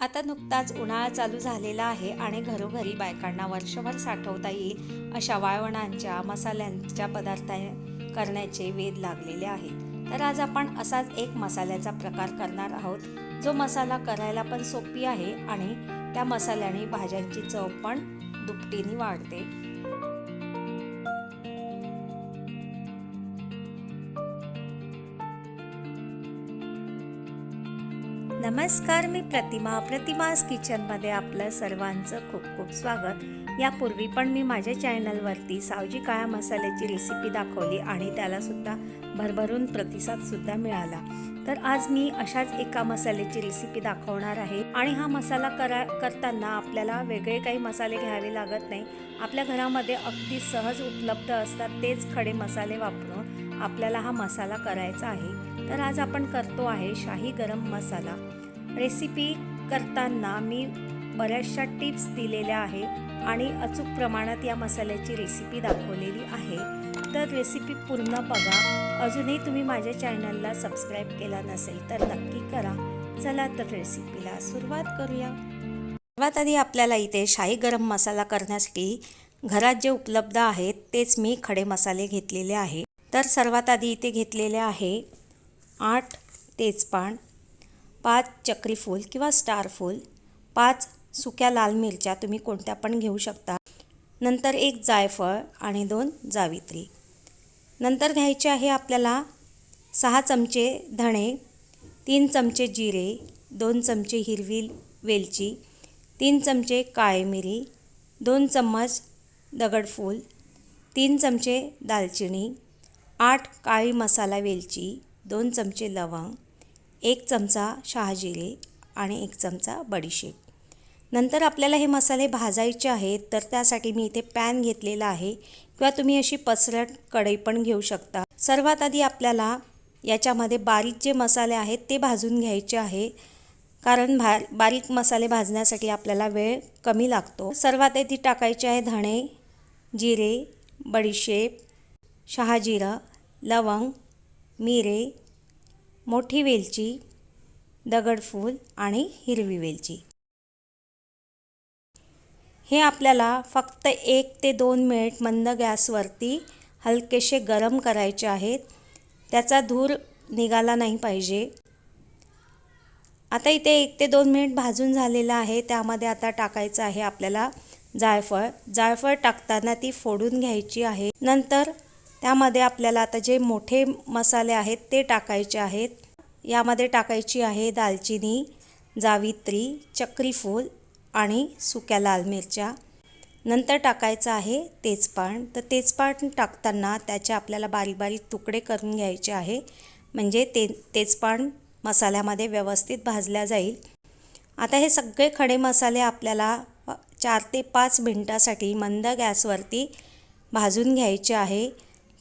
आता नुकताच उन्हाळा चालू झालेला आहे आणि घरोघरी बायकांना वर्षभर साठवता येईल अशा वाळवणांच्या मसाल्यांच्या पदार्थ करण्याचे वेध लागलेले आहेत. तर आज आपण असाच एक मसाल्याचा प्रकार करणार आहोत. जो मसाला करायला पण सोपी आहे आणि त्या मसाल्याने भाज्यांची चव पण दुपटीने वाढते. नमस्कार मी प्रतिमा. प्रतिमास किचनमध्ये आपलं सर्वांचं खूप खूप स्वागत. यापूर्वी पण मी माझ्या चॅनलवरती सावजी काळ्या मसाल्याची रेसिपी दाखवली आणि त्यालासुद्धा भरभरून प्रतिसादसुद्धा मिळाला. तर आज मी अशाच एका मसाल्याची रेसिपी दाखवणार आहे आणि हा मसाला करा करताना आपल्याला वेगळे काही मसाले घ्यावे लागत नाही. आपल्या घरामध्ये अगदी सहज उपलब्ध असतात तेच खडे मसाले वापरून आपल्याला हा मसाला करायचा आहे. तर आज आपण करतो आहे शाही गरम मसाला. रेसिपी करताना मी बऱ्याचशा टिप्स दिलेल्या आहे आणि अचूक प्रमाणात या मसाल्याची रेसिपी दाखवलेली आहे. तर रेसिपी पूर्ण बघा. अजूनही तुम्ही माझ्या चॅनलला सबस्क्राईब केला नसेल तर नक्की करा. चला तर रेसिपीला सुरुवात करूया. सर्वात आधी आपल्याला इथे शाही गरम मसाला करण्यासाठी घरात जे उपलब्ध आहेत तेच मी खडे मसाले घेतलेले आहे. तर सर्वात आधी इथे घेतलेले आहे आठ तेजपान पाच चक्रीफूल किंवा स्टार फूल पाच सुक्या लाल मिरच्या तुम्ही कोणत्या पण घेऊ शकता. नंतर एक जायफळ आणि दोन जावित्री. नंतर घ्यायचे आहे आपल्याला सहा चमचे धणे तीन चमचे जिरे दोन चमचे हिरवी वेलची तीन चमचे काळी मिरी दोन चम्मच दगडफूल तीन चमचे दालचिनी आठ काळी मसाला वेलची दोन चमचे लवंग एक चमचा शहाजिरे आणि एक चमचा बडीशेप. नंतर आपल्याला हे मसाले भाजायचे आहेत तर त्यासाठी मी इथे पॅन घेतलेला आहे किंवा तुम्ही अशी पसरट कढई पण घेऊ शकता. सर्वात आधी आपल्याला याच्यामध्ये बारीक जे मसाले आहेत ते भाजून घ्यायचे आहे कारण भा बारीक मसाले भाजण्यासाठी आपल्याला वेळ कमी लागतो. सर्वात आधी टाकायचे आहे धणे जिरे बडीशेप शहाजिरं लवंग मिरे मोठी वेलची दगडफूल आणि हिरवी वेलची. हे आपल्याला फक्त एक ते दोन मिनिट मंद गॅसवरती हलकेसे गरम करायचे आहेत. त्याचा धूर निघाला नाही पाहिजे. आता इथे एक ते दोन मिनिट भाजून झालेलं आहे. त्यामध्ये आता टाकायचं आहे आपल्याला जायफळ. जायफळ टाकताना ती फोडून घ्यायची आहे. नंतर त्यामध्ये आपल्याला आता जे मोठे मसाले आहेत ते टाकायचे आहेत. यामध्ये टाकायची आहे दालचिनी जावित्री चक्रीफूल आणि सुक्या लाल मिरच्या. नंतर टाकायचं आहे तेजपान. तर तेजपान टाकताना त्याचे आपल्याला बारीक बारीक तुकडे करून घ्यायचे आहे. म्हणजे ते तेजपान मसाल्यामध्ये व्यवस्थित भाजल्या जाईल. आता हे सगळे खडे मसाले आपल्याला चार ते पाच मिनटासाठी मंद गॅसवरती भाजून घ्यायचे आहे.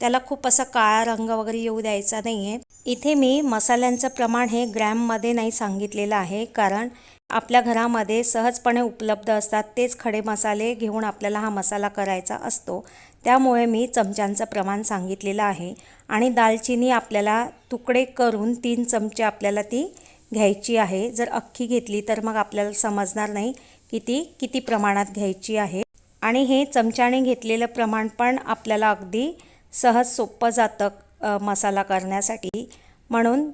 त्याला खूप असा काळा रंग वगैरे येऊ द्यायचा नाही आहे इथे मी मसाल्यांचं प्रमाण हे ग्रॅममध्ये नाही सांगितलेलं आहे. कारण आपल्या घरामध्ये सहजपणे उपलब्ध असतात तेच खडे मसाले घेऊन आपल्याला हा मसाला करायचा असतो. त्यामुळे मी चमच्यांचं प्रमाण सांगितलेलं आहे. आणि दालचिनी आपल्याला तुकडे करून तीन चमचे आपल्याला ती घ्यायची आहे. जर अख्खी घेतली तर मग आपल्याला समजणार नाही की ती किती प्रमाणात घ्यायची आहे. आणि हे चमच्याने घेतलेलं प्रमाण पण आपल्याला अगदी सहज सोपं जातं मसाला करण्यासाठी. म्हणून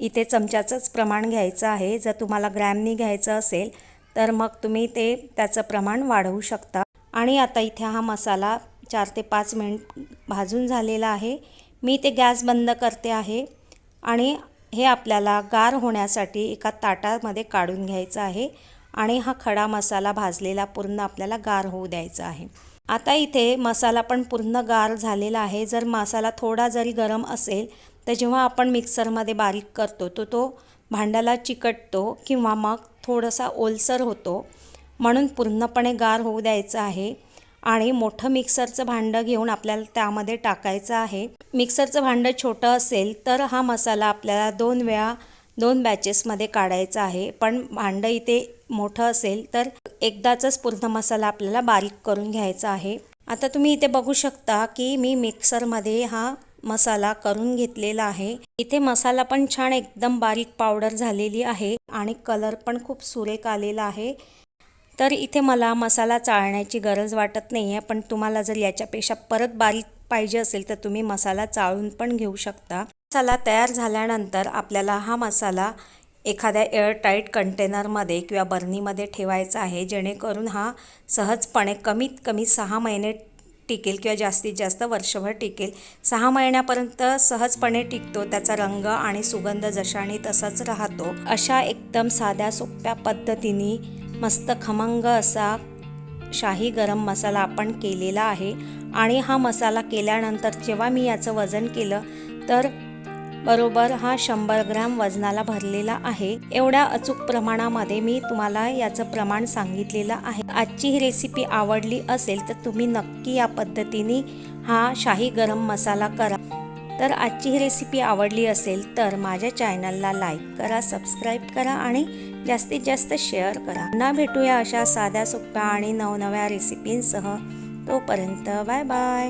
इथे चमच्याचंच प्रमाण घ्यायचं आहे. जर तुम्हाला ग्रॅमनी घ्यायचं असेल तर मग तुम्ही ते त्याचं प्रमाण वाढवू शकता. आणि आता इथे हा मसाला चार ते पाच मिनिट भाजून झालेला आहे. मी ते गॅस बंद करते आहे. आणि हे आपल्याला गार होण्यासाठी एका ताटामध्ये काढून घ्यायचं आहे. आणि हा खडा मसाला भाजलेला पूर्ण आपल्याला गार होऊ द्यायचा आहे. आता इथे मसाला पण पूर्ण गार झालेला आहे. जर मसाला थोडा जरी गरम असेल तर जेव्हा आपण मिक्सरमध्ये बारीक करतो तो तो भांड्याला चिकटतो किंवा मग थोडासा ओलसर होतो. म्हणून पूर्णपणे गार होऊ द्यायचं आहे आणि मोठं मिक्सरचं भांडं घेऊन आपल्याला त्यामध्ये टाकायचं आहे. मिक्सरचं भांडं छोटं असेल तर हा मसाला आपल्याला दोन वेळा दोन बॅचेसमध्ये काढायचा आहे. पण भांडं इथे मोठं असेल तर एकदाचाच पूर्ण मसाला आपल्याला बारीक करून घ्यायचा आहे. आता तुम्ही इथे बघू शकता की मी मिक्सरमध्ये हा मसाला करून घेतलेला आहे. इथे मसाला पण छान एकदम बारीक पावडर झालेली आहे आणि कलर पण खूप सुरेख आलेला आहे. तर इथे मला मसाला चाळण्याची गरज वाटत नाही आहे पण तुम्हाला जर याच्यापेक्षा परत बारीक पाहिजे असेल तर तुम्ही मसाला चाळून पण घेऊ शकता. मसाला तयार झाल्यानंतर आपल्याला हा मसाला एखाद्या एअरटाईट कंटेनरमध्ये किंवा बर्नीमध्ये ठेवायचा आहे जेणेकरून हा सहजपणे कमीत कमी सहा महिने टिकेल किंवा जास्तीत जास्त वर्षभर टिकेल. सहा महिन्यापर्यंत सहजपणे टिकतो त्याचा रंग आणि सुगंध जशाने तसाच राहतो. अशा एकदम साध्या सोप्या पद्धतीने मस्त खमंग असा शाही गरम मसाला आपण केलेला आहे. आणि हा मसाला केल्यानंतर जेव्हा मी याचं वजन केलं तर बरोबर हा शंभर ग्रॅम वजनाला भरलेला आहे. एवढ्या अचूक प्रमाणामध्ये मी तुम्हाला याचं प्रमाण सांगितलेलं आहे. आजची ही रेसिपी आवडली असेल तर तुम्ही नक्की या पद्धतीने हा शाही गरम मसाला करा. तर आजची ही रेसिपी आवडली असेल तर माझ्या चॅनलला लाईक करा सबस्क्राईब करा आणि जास्तीत जास्त शेअर करा. पुन्हा भेटूया अशा साध्या सोप्या आणि नवनव्या रेसिपींसह तोपर्यंत बाय बाय